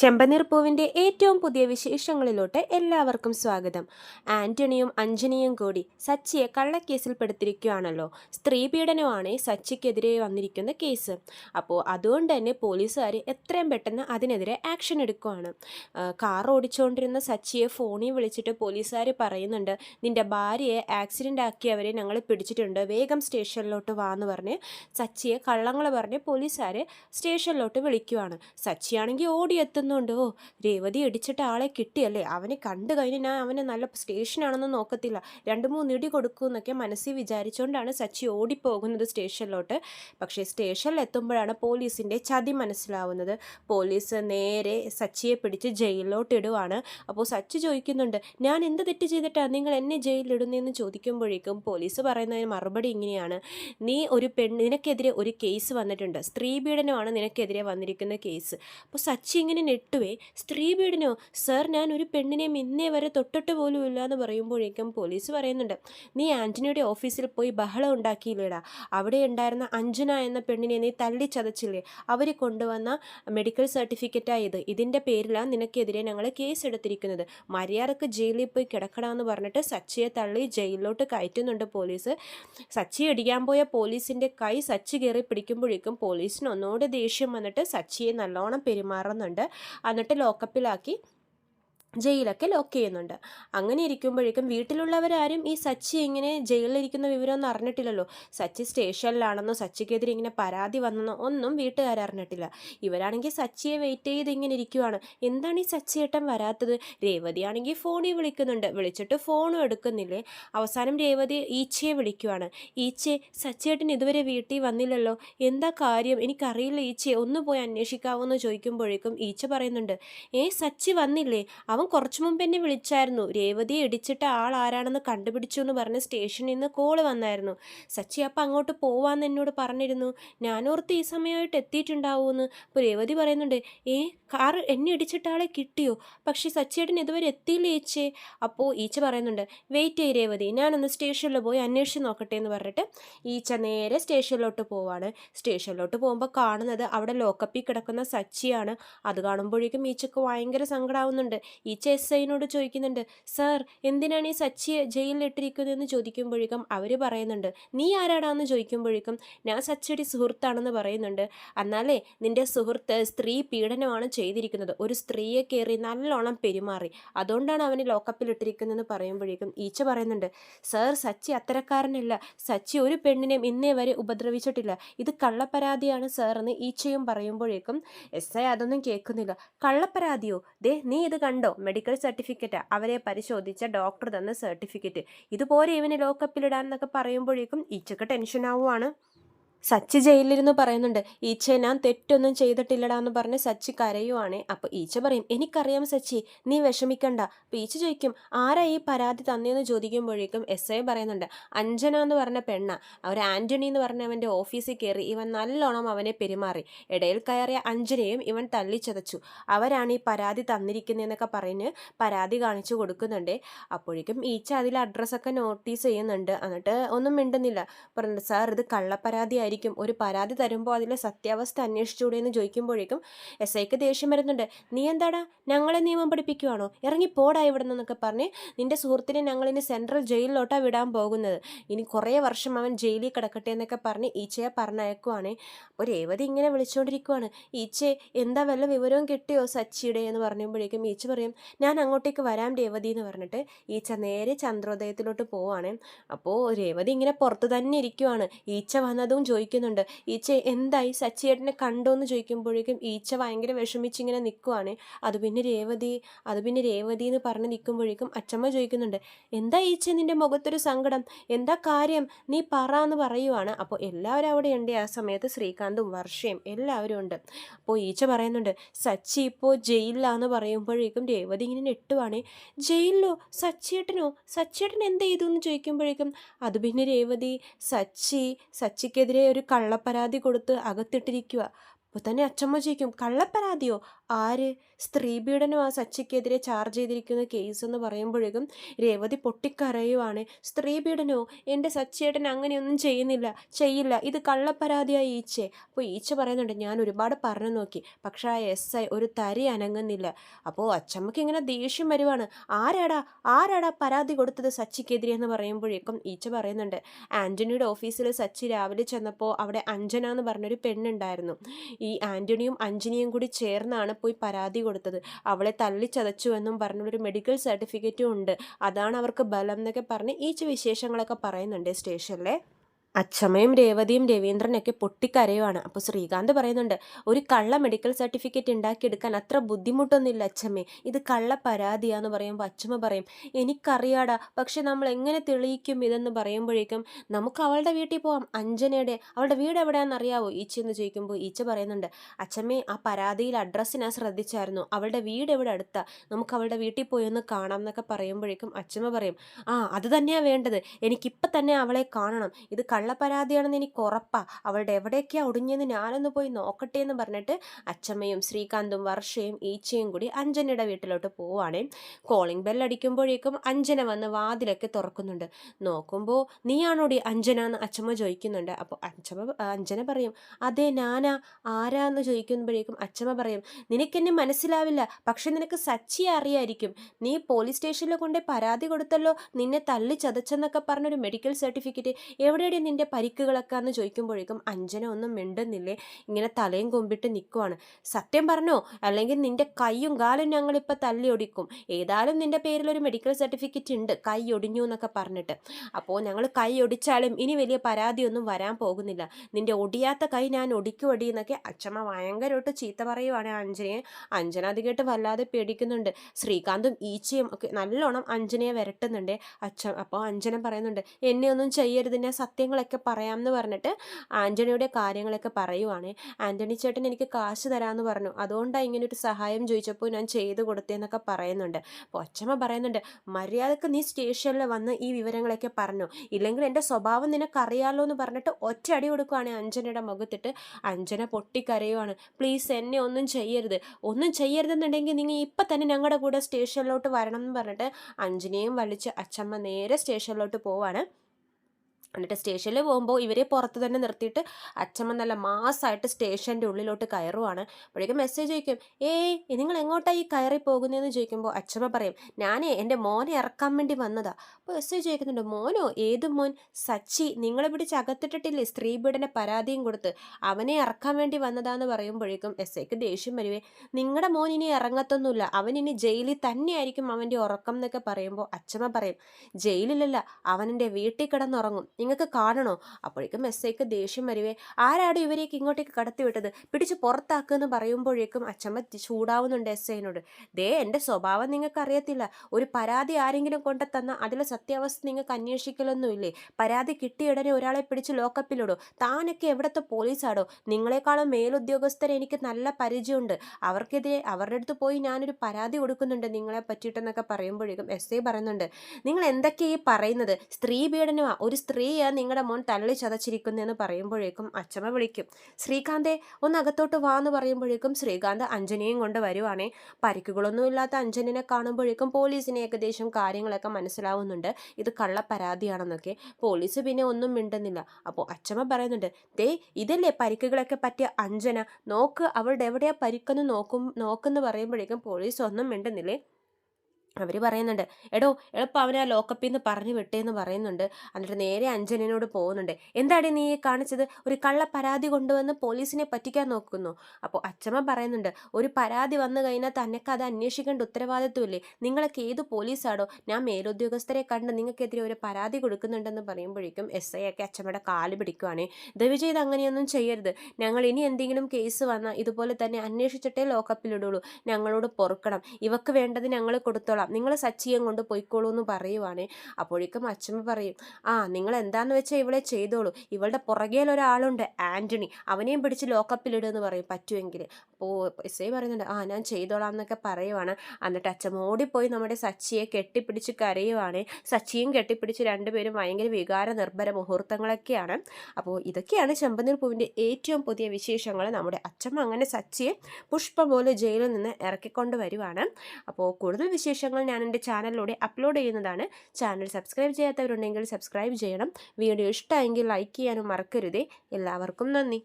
ചെമ്പനീർ പൂവിന്റെ ഏറ്റവും പുതിയ വിശേഷങ്ങളിലോട്ട് എല്ലാവർക്കും സ്വാഗതം. ആന്റണിയും അഞ്ജനിയും കൂടി സച്ചിയെ കള്ളക്കേസിൽ പെടുത്തിരിക്കുകയാണല്ലോ സ്ത്രീപീഡനമാണ് സച്ചിക്കെതിരെ വന്നിരിക്കുന്ന കേസ്. അപ്പോൾ അതുകൊണ്ട് തന്നെ പോലീസുകാർ എത്രയും പെട്ടെന്ന് അതിനെതിരെ ആക്ഷൻ എടുക്കുകയാണ് കാർ ഓടിച്ചുകൊണ്ടിരുന്ന സച്ചിയെ ഫോണിൽ വിളിച്ചിട്ട് പോലീസുകാർ പറയുന്നുണ്ട് നിന്റെ ഭാര്യയെ ആക്സിഡന്റ് ആക്കിയവരെ ഞങ്ങൾ പിടിച്ചിട്ടുണ്ട്. വേഗം സ്റ്റേഷനിലോട്ട് വാ എന്ന് പറഞ്ഞ് സച്ചിയെ കള്ളങ്ങൾ പറഞ്ഞ് പോലീസുകാർ സ്റ്റേഷനിലോട്ട് വിളിക്കുവാണ്. സച്ചിയാണെങ്കിൽ ഓടിയെത്തുന്നുണ്ട് ഓ രേവതി ഇടിച്ചിട്ട് ആളെ കിട്ടിയല്ലേ? അവനെ കണ്ടു കഴിഞ്ഞ് ഞാൻ അവനെ നല്ല സ്റ്റേഷനാണെന്ന് നോക്കത്തില്ല. രണ്ട് മൂന്ന് ഇടി കൊടുക്കുമെന്നൊക്കെ മനസ്സിൽ വിചാരിച്ചുകൊണ്ടാണ് സച്ചി ഓടിപ്പോകുന്നത് സ്റ്റേഷനിലോട്ട്. പക്ഷേ സ്റ്റേഷനിൽ എത്തുമ്പോഴാണ് പോലീസിന്റെ ചതി മനസ്സിലാവുന്നത്. പോലീസ് നേരെ സച്ചിയെ പിടിച്ച് ജയിലിലോട്ട് ഇടുവാണ്. അപ്പോൾ സച്ചി ചോദിക്കുന്നുണ്ട് ഞാൻ എന്ത് തെറ്റ് ചെയ്തിട്ടാണ് നിങ്ങൾ എന്നെ ജയിലിലിടുന്നതെന്ന് ചോദിക്കുമ്പോഴേക്കും പോലീസ് പറയുന്നതിന് മറുപടി ഇങ്ങനെയാണ്. നീ ഒരു പെണ്ണ് നിനക്കെതിരെ ഒരു കേസ് വന്നിട്ടുണ്ട്. സ്ത്രീ പീഡനമാണ് നിനക്കെതിരെ വന്നിരിക്കുന്ന കേസ്. അപ്പോൾ സച്ചി ഇങ്ങനെ നെട്ടുവേ സ്ത്രീ പീഡനോ സർ ഞാൻ ഒരു പെണ്ണിനെ ഇന്നേ വരെ തൊട്ടിട്ട് പോലും ഇല്ല എന്ന് പറയുമ്പോഴേക്കും പോലീസ് പറയുന്നുണ്ട്. നീ ആന്റണിയുടെ ഓഫീസിൽ പോയി ബഹളം ഉണ്ടാക്കിയില്ലേടാ? അവിടെ ഉണ്ടായിരുന്ന അഞ്ജന എന്ന പെണ്ണിനെ നീ തല്ലി ചതച്ചില്ലേ? അവർ കൊണ്ടുവന്ന മെഡിക്കൽ സർട്ടിഫിക്കറ്റായത് ഇത്. ഇതിന്റെ പേരിലാണ് നിനക്കെതിരെ ഞങ്ങൾ കേസ് എടുത്തിരിക്കുന്നത് മര്യാദയ്ക്ക് ജയിലിൽ പോയി കിടക്കണമെന്ന് പറഞ്ഞിട്ട് സച്ചിയെ തള്ളി ജയിലിലോട്ട് കയറ്റുന്നുണ്ട് പോലീസ്. സച്ചി അടിക്കാൻ പോയ പോലീസിന്റെ കൈ സച്ചി കയറി പിടിക്കുമ്പോഴേക്കും പോലീസിന് ഒന്നുകൂടെ ദേഷ്യം വന്നിട്ട് സച്ചിയെ നല്ലോണം പെരുമാറുന്നുണ്ട്. എന്നിട്ട് ലോക്കപ്പിലാക്കി ജയിലൊക്കെ ലോക്ക് ചെയ്യുന്നുണ്ട്. അങ്ങനെ ഇരിക്കുമ്പോഴേക്കും വീട്ടിലുള്ളവരാരും ഈ സച്ചി ഇങ്ങനെ ജയിലിലിരിക്കുന്ന വിവരമൊന്നും അറിഞ്ഞിട്ടില്ലല്ലോ. സച്ചി സ്റ്റേഷനിലാണെന്നോ സച്ചിക്കെതിരെ ഇങ്ങനെ പരാതി വന്നെന്നോ ഒന്നും വീട്ടുകാർ അറിഞ്ഞിട്ടില്ല. ഇവരാണെങ്കിൽ സച്ചിയെ വെയിറ്റ് ചെയ്ത് ഇങ്ങനെ ഇരിക്കുവാണ്. എന്താണ് ഈ സച്ചിയേട്ടൻ വരാത്തത്? രേവതിയാണെങ്കിൽ ഫോണിൽ വിളിക്കുന്നുണ്ട്. വിളിച്ചിട്ട് ഫോണും എടുക്കുന്നില്ലേ? അവസാനം രേവതി ഈച്ചയെ വിളിക്കുവാണ്. ഈച്ചയെ സച്ചിയേട്ടൻ ഇതുവരെ വീട്ടിൽ വന്നില്ലല്ലോ? എന്താ കാര്യം? എനിക്കറിയില്ല ഈച്ചയെ. ഒന്ന് പോയി അന്വേഷിക്കാവോ എന്ന് ചോദിക്കുമ്പോഴേക്കും ഈച്ച പറയുന്നുണ്ട്. ഏ സച്ചി വന്നില്ലേ? അവൻ കുറച്ചു മുമ്പ് എന്നെ വിളിച്ചായിരുന്നു. രേവതിയെ ഇടിച്ചിട്ട ആൾ ആരാണെന്ന് കണ്ടുപിടിച്ചു എന്ന് പറഞ്ഞ് സ്റ്റേഷനിൽ നിന്ന് കോൾ വന്നായിരുന്നു. സച്ചി അപ്പം അങ്ങോട്ട് പോവാന്ന് എന്നോട് പറഞ്ഞിരുന്നു. ഞാനോർത്ത് ഈ സമയമായിട്ട് എത്തിയിട്ടുണ്ടാവുമെന്ന് അപ്പോൾ രേവതി പറയുന്നുണ്ട് ഏ കാർ എന്നെ ഇടിച്ചിട്ട ആളെ കിട്ടിയോ? പക്ഷേ സച്ചിയേട്ടൻ ഇതുവരെ എത്തിയില്ല ഈച്ചേ? അപ്പോൾ ഈച്ച പറയുന്നുണ്ട് വെയിറ്റ് ചെയ്യ് രേവതി ഞാനൊന്ന് സ്റ്റേഷനിൽ പോയി അന്വേഷിച്ച് നോക്കട്ടെ എന്ന് പറഞ്ഞിട്ട് ഈച്ച നേരെ സ്റ്റേഷനിലോട്ട് പോവാണ്. സ്റ്റേഷനിലോട്ട് പോകുമ്പോൾ കാണുന്നത് അവിടെ ലോക്കപ്പിൽ കിടക്കുന്ന സച്ചിയാണ്. അത് കാണുമ്പോഴേക്കും ഈച്ചക്ക് ഭയങ്കര സങ്കടമാവുന്നുണ്ട് ഈച്ച എസ് ഐനോട് ചോദിക്കുന്നുണ്ട് സാർ എന്തിനാണ് ഈ സച്ചിയെ ജയിലിലിട്ടിരിക്കുന്നതെന്ന് ചോദിക്കുമ്പോഴേക്കും അവർ പറയുന്നുണ്ട് നീ ആരാടാന്ന് ചോദിക്കുമ്പോഴേക്കും ഞാൻ സച്ചിയുടെ സുഹൃത്താണെന്ന് പറയുന്നുണ്ട്. എന്നാലേ നിന്റെ സുഹൃത്ത് സ്ത്രീ പീഡനമാണ് ചെയ്തിരിക്കുന്നത്. ഒരു സ്ത്രീയെ കയറി നല്ലോണം പെരുമാറി. അതുകൊണ്ടാണ് അവനെ ലോക്കപ്പിൽ ഇട്ടിരിക്കുന്നതെന്ന് പറയുമ്പോഴേക്കും ഈച്ച പറയുന്നുണ്ട് സാർ സച്ചി അത്തരക്കാരനല്ല. സച്ചി ഒരു പെണ്ണിനെയും ഇന്നേ വരെ ഉപദ്രവിച്ചിട്ടില്ല. ഇത് കള്ളപ്പരാതിയാണ് സാർ എന്ന് ഈച്ചയും പറയുമ്പോഴേക്കും എസ് ഐ അതൊന്നും കേൾക്കുന്നില്ല. കള്ളപ്പരാതിയോ? ദേ നീ ഇത് കണ്ടോ? മെഡിക്കൽ സർട്ടിഫിക്കറ്റ് അവരെ പരിശോധിച്ച ഡോക്ടർ തന്ന സർട്ടിഫിക്കറ്റ് ഇതുപോലെ ഇവനെ ലോക്കപ്പിലിടാൻ എന്നൊക്കെ പറയുമ്പോഴേക്കും ഈച്ചക്ക് ടെൻഷൻ ആവുകയാണ് സച്ചി ജയിലിലിരുന്ന് പറയുന്നുണ്ട് ഈച്ച ഞാൻ തെറ്റൊന്നും ചെയ്തിട്ടില്ലടാ എന്ന് പറഞ്ഞ് സച്ചി കരയുവാണേ. അപ്പോൾ ഈച്ച പറയും എനിക്കറിയാം സച്ചി നീ വിഷമിക്കണ്ട. അപ്പോൾ ഈച്ച ചോദിക്കും ആരാ ഈ പരാതി തന്നെയെന്ന് ചോദിക്കുമ്പോഴേക്കും എസ് ഐ പറയുന്നുണ്ട് അഞ്ജന എന്ന് പറഞ്ഞ പെണ്ണ അവർ ആന്റണി എന്ന് പറഞ്ഞവന്റെ ഓഫീസിൽ കയറി ഇവൻ നല്ലോണം അവനെ പെരുമാറി ഇടയിൽ കയറിയ അഞ്ജനയും ഇവൻ തല്ലിച്ചതച്ചു അവരാണ് ഈ പരാതി തന്നിരിക്കുന്നതെന്നൊക്കെ പറഞ്ഞ് പരാതി കാണിച്ചു കൊടുക്കുന്നുണ്ട്. അപ്പോഴേക്കും ഈച്ച അതിൽ അഡ്രസ്സൊക്കെ നോട്ടീസ് ചെയ്യുന്നുണ്ട് എന്നിട്ട് ഒന്നും മിണ്ടുന്നില്ല പറഞ്ഞിട്ട് സാർ ഇത് കള്ളപ്പരാതി ആയിരിക്കും ഒരു പരാതി തരുമ്പോൾ അതിലെ സത്യാവസ്ഥ അന്വേഷിച്ചുകൂടെ എന്ന് ചോദിക്കുമ്പോഴേക്കും എസ് ഐക്ക് ദേഷ്യം വരുന്നുണ്ട്. നീ എന്താടാ? ഞങ്ങളെ നിയമം പഠിപ്പിക്കുവാണോ? ഇറങ്ങി പോടാ ഇവിടെ നിന്നൊക്കെ പറഞ്ഞ് നിന്റെ സുഹൃത്തിനെ ഞങ്ങൾ ഇനി സെൻട്രൽ ജയിലിലോട്ടാണ് വിടാൻ പോകുന്നത്. ഇനി കുറേ വർഷം അവൻ ജയിലിൽ കിടക്കട്ടെ എന്നൊക്കെ പറഞ്ഞ് ഈച്ചയെ പറഞ്ഞയക്കുവാണ്. അപ്പോൾ രേവതി ഇങ്ങനെ വിളിച്ചുകൊണ്ടിരിക്കുവാണ്. ഈച്ചയെ എന്താ വല്ല വിവരവും കിട്ടിയോ സച്ചിയുടെ? എന്ന് പറയുമ്പോഴേക്കും ഈച്ച പറയും ഞാൻ അങ്ങോട്ടേക്ക് വരാം രേവതി എന്ന് പറഞ്ഞിട്ട് ഈച്ച നേരെ ചന്ദ്രോദയത്തിലോട്ട് പോവാണ്. അപ്പോൾ രേവതി ഇങ്ങനെ പുറത്ത് തന്നെ ഇരിക്കുവാണ്. ഈച്ച വന്നതും ചോദിക്കുന്നുണ്ട്. ഈച്ച എന്തായി? സച്ചിയേട്ടനെ കണ്ടോ എന്ന് ചോദിക്കുമ്പോഴേക്കും ഈച്ച ഭയങ്കര വിഷമിച്ച് ഇങ്ങനെ നിൽക്കുവാണ് അത് പിന്നെ രേവതി അത് പിന്നെ രേവതി എന്ന് പറഞ്ഞ് നിൽക്കുമ്പോഴേക്കും അച്ചമ്മ ചോദിക്കുന്നുണ്ട്. എന്താ ഈച്ച നിന്റെ മുഖത്തൊരു സങ്കടം? എന്താ കാര്യം? നീ പറ എന്ന് പറയുവാണ്. അപ്പോൾ എല്ലാവരും അവിടെ ഉണ്ട് ആ സമയത്ത് ശ്രീകാന്തും വർഷയും എല്ലാവരും ഉണ്ട്. അപ്പോൾ ഈച്ച പറയുന്നുണ്ട് സച്ചി ഇപ്പോൾ ജയിലിലാന്ന് പറയുമ്പോഴേക്കും രേവതി ഇങ്ങനെ നെട്ടുവാണ് ജയിലിലോ? സച്ചിയേട്ടനോ? സച്ചിയേട്ടൻ എന്ത് ചെയ്തു എന്ന് ചോദിക്കുമ്പോഴേക്കും അത് പിന്നെ രേവതി സച്ചി സച്ചിക്കെതിരെ ഒരു കള്ളപ്പരാതി കൊടുത്ത് അകത്തിട്ടിരിക്കുക അപ്പോൾ തന്നെ അച്ചമ്മ ചോദിക്കും കള്ളപ്പരാതിയോ? ആര് സ്ത്രീപീഡനം ആ സച്ചിക്കെതിരെ ചാർജ് ചെയ്തിരിക്കുന്ന കേസ് എന്ന് പറയുമ്പോഴേക്കും രേവതി പൊട്ടിക്കരയുവാണ്. സ്ത്രീപീഡനോ എന്റെ സച്ചിയേട്ടൻ അങ്ങനെയൊന്നും ചെയ്യുന്നില്ല. ചെയ്യില്ല. ഇത് കള്ളപ്പരാതിയായി ഈച്ചെ. അപ്പോൾ ഈച്ച പറയുന്നുണ്ട് ഞാൻ ഒരുപാട് പറഞ്ഞു നോക്കി. പക്ഷേ ആ എസ് ഐ ഒരു തരി അനങ്ങുന്നില്ല. അപ്പോൾ അച്ചമ്മക്ക് ഇങ്ങനെ ദേഷ്യം വരുവാണ്. ആരാടാ? ആരാടാ പരാതി കൊടുത്തത് സച്ചിക്കെതിരെ? എന്ന് പറയുമ്പോഴേക്കും ഈച്ച പറയുന്നുണ്ട് ആന്റണിയുടെ ഓഫീസിൽ സച്ചി രാവിലെ ചെന്നപ്പോൾ അവിടെ അഞ്ജന എന്ന് പറഞ്ഞൊരു പെണ്ണുണ്ടായിരുന്നു. ഈ ആന്റണിയും അഞ്ജനിയും കൂടി ചേർന്നാണ് പോയി പരാതി കൊടുത്തത്. അവളെ തള്ളിച്ചതച്ചു എന്നും പറഞ്ഞൊരു മെഡിക്കൽ സർട്ടിഫിക്കറ്റും ഉണ്ട്. അതാണ് അവർക്ക് ബലം എന്നൊക്കെ പറഞ്ഞ് ഈ വിശേഷങ്ങളൊക്കെ പറയുന്നുണ്ട് സ്റ്റേഷനിലെ. അച്ചമ്മയും രേവതിയും രവീന്ദ്രനൊക്കെ പൊട്ടിക്കരയുവാണ്. അപ്പോൾ ശ്രീകാന്ത് പറയുന്നുണ്ട് ഒരു കള്ള മെഡിക്കൽ സർട്ടിഫിക്കറ്റ് ഉണ്ടാക്കിയെടുക്കാൻ അത്ര ബുദ്ധിമുട്ടൊന്നുമില്ല അച്ചമ്മേ ഇത് കള്ള പരാതിയാന്ന് പറയുമ്പോൾ അച്ചമ്മ പറയും എനിക്കറിയാടാ പക്ഷെ നമ്മൾ എങ്ങനെ തെളിയിക്കും? ഇതെന്ന് പറയുമ്പോഴേക്കും നമുക്ക് അവളുടെ വീട്ടിൽ പോവാം. അഞ്ജനയുടെ അവളുടെ വീട് എവിടെയാണെന്ന് അറിയാവോ ഈച്ച എന്ന് ചോദിക്കുമ്പോൾ ഈച്ച പറയുന്നുണ്ട് അച്ചമ്മേ ആ പരാതിയിൽ അഡ്രസ്സ് ഞാൻ ശ്രദ്ധിച്ചായിരുന്നു. അവളുടെ വീട് എവിടെ അടുത്താ? നമുക്ക് അവളുടെ വീട്ടിൽ പോയി ഒന്ന് കാണാം എന്നൊക്കെ പറയുമ്പോഴേക്കും അച്ചമ്മ പറയും ആ അത് തന്നെയാണ് വേണ്ടത്. എനിക്കിപ്പം തന്നെ അവളെ കാണണം. ഇത് കള്ളപ്പരാതിയാണെന്ന് എനിക്ക് ഉറപ്പാണ് അവളുടെ എവിടെയൊക്കെയാണ് ഒടിഞ്ഞെന്ന് ഞാനൊന്ന് പോയി നോക്കട്ടെ എന്ന് പറഞ്ഞിട്ട് അച്ചമ്മയും ശ്രീകാന്തും വർഷയും ഈച്ചയും കൂടി അഞ്ജനയുടെ വീട്ടിലോട്ട് പോവാണേ. കോളിംഗ് ബെല്ലടിക്കുമ്പോഴേക്കും അഞ്ജന വന്ന് വാതിലൊക്കെ തുറക്കുന്നുണ്ട്. നോക്കുമ്പോൾ നീയാണോടി അഞ്ജന? എന്ന് അച്ചമ്മ ചോദിക്കുന്നുണ്ട്. അപ്പോൾ അച്ചമ്മ അഞ്ജന പറയും അതെ ഞാനാ. ആരാന്ന് ചോദിക്കുമ്പോഴേക്കും അച്ചമ്മ പറയും നിനക്കെന്നെ മനസ്സിലാവില്ല. പക്ഷെ നിനക്ക് സച്ചിയെ അറിയായിരിക്കും. നീ പോലീസ് സ്റ്റേഷനിൽ കൊണ്ടേ പരാതി കൊടുത്തല്ലോ. നിന്നെ തള്ളി ചതച്ചെന്നൊക്കെ പറഞ്ഞൊരു മെഡിക്കൽ സർട്ടിഫിക്കറ്റ് എവിടെയാണ് നിന്റെ പരിക്കുകളൊക്കെ എന്ന് ചോദിക്കുമ്പോഴേക്കും അഞ്ജന ഒന്നും മിണ്ടുന്നില്ലേ? ഇങ്ങനെ തലയും കൊമ്പിട്ട് നിൽക്കുവാണ് സത്യം പറഞ്ഞോ? അല്ലെങ്കിൽ നിന്റെ കൈയും കാലും ഞങ്ങളിപ്പോൾ തല്ലി ഒടിക്കും. ഏതായാലും നിന്റെ പേരിൽ ഒരു മെഡിക്കൽ സർട്ടിഫിക്കറ്റ് ഉണ്ട്. കൈ ഒടിഞ്ഞു എന്നൊക്കെ പറഞ്ഞിട്ട്. അപ്പോൾ ഞങ്ങൾ കൈ ഒടിച്ചാലും ഇനി വലിയ പരാതിയൊന്നും വരാൻ പോകുന്നില്ല. നിന്റെ ഒടിയാത്ത കൈ ഞാൻ ഒടിക്കും ഒടി എന്നൊക്കെ അച്ഛമ്മ ഭയങ്കരമായിട്ട് ചീത്ത പറയുവാണ് അഞ്ജനയെ. അഞ്ജന അത് കേട്ട് വല്ലാതെ പേടിക്കുന്നുണ്ട്. ശ്രീകാന്തും ഈച്ചയും ഒക്കെ നല്ലോണം അഞ്ജനയെ വരട്ടുന്നുണ്ട്. അച്ഛൻ അപ്പോൾ അഞ്ജന പറയുന്നുണ്ട് എന്നെ ഒന്നും ചെയ്യരുത്. ഞാൻ സത്യങ്ങളൊക്കെ പറയാമെന്ന് പറഞ്ഞിട്ട് ആന്റണിയുടെ കാര്യങ്ങളൊക്കെ പറയുവാണ്. ആന്റണി ചേട്ടൻ എനിക്ക് കാശ് തരാമെന്ന് പറഞ്ഞു. അതുകൊണ്ടാണ് ഇങ്ങനെ ഒരു സഹായം ചോദിച്ചപ്പോൾ ഞാൻ ചെയ്തു കൊടുത്തേന്നൊക്കെ പറയുന്നുണ്ട്. അപ്പോൾ ഒച്ചമ്മ പറയുന്നുണ്ട് മര്യാദയ്ക്ക് നീ സ്റ്റേഷനിൽ വന്ന് ഈ വിവരങ്ങളൊക്കെ പറഞ്ഞു. ഇല്ലെങ്കിൽ എന്റെ സ്വഭാവം നിനക്കറിയാലോ എന്ന് പറഞ്ഞിട്ട് ഒറ്റ അടി കൊടുക്കുവാണ് അഞ്ജനയുടെ മുഖത്തിട്ട്. അഞ്ജന പൊട്ടിക്കരയുവാണ്. പ്ലീസ് എന്നെ ഒന്നും ചെയ്യരുത്. ഒന്നും ചെയ്യരുതെന്നുണ്ടെങ്കിൽ നിങ്ങൾ ഇപ്പം തന്നെ ഞങ്ങളുടെ കൂടെ സ്റ്റേഷനിലോട്ട് വരണം എന്ന് പറഞ്ഞിട്ട് അഞ്ജനയും വലിച്ച് അച്ഛമ്മ നേരെ സ്റ്റേഷനിലോട്ട് പോവാണ്. എന്നിട്ട് സ്റ്റേഷനിൽ പോകുമ്പോൾ ഇവരെ പുറത്ത് തന്നെ നിർത്തിയിട്ട് അച്ഛമ്മ നല്ല മാസമായിട്ട് സ്റ്റേഷന്റെ ഉള്ളിലോട്ട് കയറുവാണ്. അപ്പോഴേക്കും മെസ്സേജ് ചോദിക്കും ഏയ് നിങ്ങൾ എങ്ങോട്ടാണ് ഈ കയറി പോകുന്നതെന്ന് ചോദിക്കുമ്പോൾ അച്ഛമ്മ പറയും ഞാനേ എന്റെ മോനെ ഇറക്കാൻ വേണ്ടി വന്നതാ. അപ്പോൾ മെസ്സേജ് ചോദിക്കുന്നുണ്ട് മോനോ ഏത് മോൻ? സച്ചി നിങ്ങളെ പിടിച്ച് അകത്തിട്ടിട്ടില്ലേ സ്ത്രീപീഡന പരാതിയും കൊടുത്ത്? അവനെ ഇറക്കാൻ വേണ്ടി വന്നതാന്ന് പറയുമ്പോഴേക്കും എസ് ഐക്ക് ദേഷ്യം വരുവേ. നിങ്ങളുടെ മോൻ ഇനി ഇറങ്ങത്തൊന്നുമില്ല. അവൻ ഇനി ജയിലിൽ തന്നെയായിരിക്കും അവന്റെ ഉറക്കം എന്നൊക്കെ പറയുമ്പോൾ അച്ഛമ്മ പറയും ജയിലിലല്ല അവനെന്റെ വീട്ടിൽ കിടന്നുറങ്ങും. നിങ്ങൾക്ക് കാണണോ? അപ്പോഴേക്കും മെസ്സേക്ക് ദേഷ്യം വരുവേ. ആരാണ് ഇവരേക്ക് ഇങ്ങോട്ടേക്ക് കടത്തി വിട്ടത്? പിടിച്ച് പുറത്താക്കുമെന്ന് പറയുമ്പോഴേക്കും അച്ഛമ്മ ചൂടാവുന്നുണ്ട് എസ് ഐനോട് ദേ എന്റെ സ്വഭാവം നിങ്ങൾക്ക് അറിയത്തില്ല ഒരു പരാതി ആരെങ്കിലും കൊണ്ട് തന്ന അതിലെ സത്യാവസ്ഥ നിങ്ങൾക്ക് അന്വേഷിക്കലൊന്നുമില്ലേ? പരാതി കിട്ടിയ ഉടനെ ഒരാളെ പിടിച്ച് ലോക്കപ്പിലിടോ. താനൊക്കെ എവിടത്തെ പോലീസാടോ? നിങ്ങളെക്കാളും മേലുദ്യോഗസ്ഥരെ എനിക്ക് നല്ല പരിചയമുണ്ട്. അവർക്കെതിരെ അവരുടെ അടുത്ത് പോയി ഞാനൊരു പരാതി കൊടുക്കുന്നുണ്ട് നിങ്ങളെ പറ്റിയിട്ടെന്നൊക്കെ പറയുമ്പോഴേക്കും എസ് ഐ പറയുന്നുണ്ട്. നിങ്ങൾ എന്തൊക്കെയാണ് ഈ പറയുന്നത്? സ്ത്രീ പീഡനമാണ് ഒരു സ്ത്രീയാ നിങ്ങളുടെ മോൻ തള്ളി ചതച്ചിരിക്കുന്നതെന്ന് പറയുമ്പോഴേക്കും അച്ഛമ്മ വിളിക്കും. ശ്രീകാന്തെ ഒന്ന് അകത്തോട്ട് വാ എന്ന് പറയുമ്പോഴേക്കും ശ്രീകാന്ത് അഞ്ജനയും കൊണ്ട് വരുവാണേ. പരിക്കുകളൊന്നും ഇല്ലാത്ത അഞ്ജനെ കാണുമ്പോഴേക്കും പോലീസിന് ഏകദേശം കാര്യങ്ങളൊക്കെ മനസ്സിലാവുന്നുണ്ട്. ഇത് കള്ള പരാതിയാണെന്നൊക്കെ പോലീസ് പിന്നെ ഒന്നും മിണ്ടുന്നില്ല. അപ്പോൾ അച്ഛമ്മ പറയുന്നുണ്ട് ദേ ഇതല്ലേ പരിക്കുകളൊക്കെ പറ്റിയ അഞ്ജന? നോക്ക് അവളുടെ എവിടെയാ പരിക്കെന്ന് നോക്കും നോക്കെന്ന് പറയുമ്പോഴേക്കും പോലീസ് ഒന്നും മിണ്ടുന്നില്ലേ? അവർ പറയുന്നുണ്ട് എടോ എളുപ്പം അവനെ ആ ലോക്കപ്പിൽ നിന്ന് പറഞ്ഞു വിട്ടേന്ന് പറയുന്നുണ്ട്. എന്നിട്ട് നേരെ അഞ്ജനോട് പോകുന്നുണ്ട്. എന്താണ് നീ കാണിച്ചത്? ഒരു കള്ള പരാതി കൊണ്ടുവന്ന് പോലീസിനെ പറ്റിക്കാൻ നോക്കുന്നു. അപ്പോൾ അച്ഛമ്മ പറയുന്നുണ്ട് ഒരു പരാതി വന്നു കഴിഞ്ഞാൽ തന്നെക്ക് അത് അന്വേഷിക്കേണ്ട ഉത്തരവാദിത്വമില്ലേ? നിങ്ങളൊക്കെ ഏത് പോലീസാണോ ഞാൻ മേലുദ്യോഗസ്ഥരെ കണ്ട് നിങ്ങൾക്കെതിരെ ഒരു പരാതി കൊടുക്കുന്നുണ്ടെന്ന് പറയുമ്പോഴേക്കും എസ് ഐ ഒക്കെ അച്ഛമ്മയുടെ കാൽ പിടിക്കുവാണേ. ദയവ് ചെയ്ത് അങ്ങനെയൊന്നും ചെയ്യരുത്. ഞങ്ങൾ ഇനി എന്തെങ്കിലും കേസ് വന്നാൽ ഇതുപോലെ തന്നെ അന്വേഷിച്ചിട്ടേ ലോക്കപ്പിലിടുള്ളൂ. ഞങ്ങളോട് പൊറുക്കണം. ഇവക്ക് വേണ്ടത് ഞങ്ങൾ കൊടുത്തോളാം. നോക്കാം നിങ്ങൾ സച്ചിയും കൊണ്ട് പോയിക്കോളൂ എന്ന് പറയുവാണ്. അപ്പോഴേക്കും അച്ഛമ്മ പറയും ആ നിങ്ങൾ എന്താന്ന് വെച്ചാൽ ഇവളെ ചെയ്തോളൂ. ഇവളുടെ പുറകേൽ ഒരാളുണ്ട് ആന്റണി അവനെയും പിടിച്ച് ലോക്കപ്പിലിടുമെന്ന് പറയും പറ്റുമെങ്കിൽ അപ്പോൾ എസ് ഐ പറയുന്നുണ്ട് ആ ഞാൻ ചെയ്തോളാം എന്നൊക്കെ പറയുവാണ്. എന്നിട്ട് അച്ഛമ്മ ഓടിപ്പോയി നമ്മുടെ സച്ചിയെ കെട്ടിപ്പിടിച്ച് കരയുവാണ്. സച്ചിയും കെട്ടിപ്പിടിച്ച് രണ്ടുപേരും ഭയങ്കര വികാര നിർഭര മുഹൂർത്തങ്ങളൊക്കെയാണ്. അപ്പോൾ ഇതൊക്കെയാണ് ചെമ്പനീർ പൂവിന്റെ ഏറ്റവും പുതിയ വിശേഷങ്ങൾ നമ്മുടെ അച്ഛമ്മ അങ്ങനെ സച്ചിയെ പുഷ്പ പോലെ ജയിലിൽ നിന്ന് ഇറക്കിക്കൊണ്ട് വരുവാണ്. അപ്പോൾ കൂടുതൽ വിശേഷങ്ങൾ ഞാൻ എന്റെ ചാനലിലൂടെ അപ്ലോഡ് ചെയ്യുന്നതാണ്. ചാനൽ സബ്സ്ക്രൈബ് ചെയ്യാത്തവരുണ്ടെങ്കിൽ സബ്സ്ക്രൈബ് ചെയ്യണം. വീഡിയോ ഇഷ്ടമെങ്കിൽ ലൈക്ക് ചെയ്യാനും മറക്കരുതേ. എല്ലാവർക്കും നന്ദി.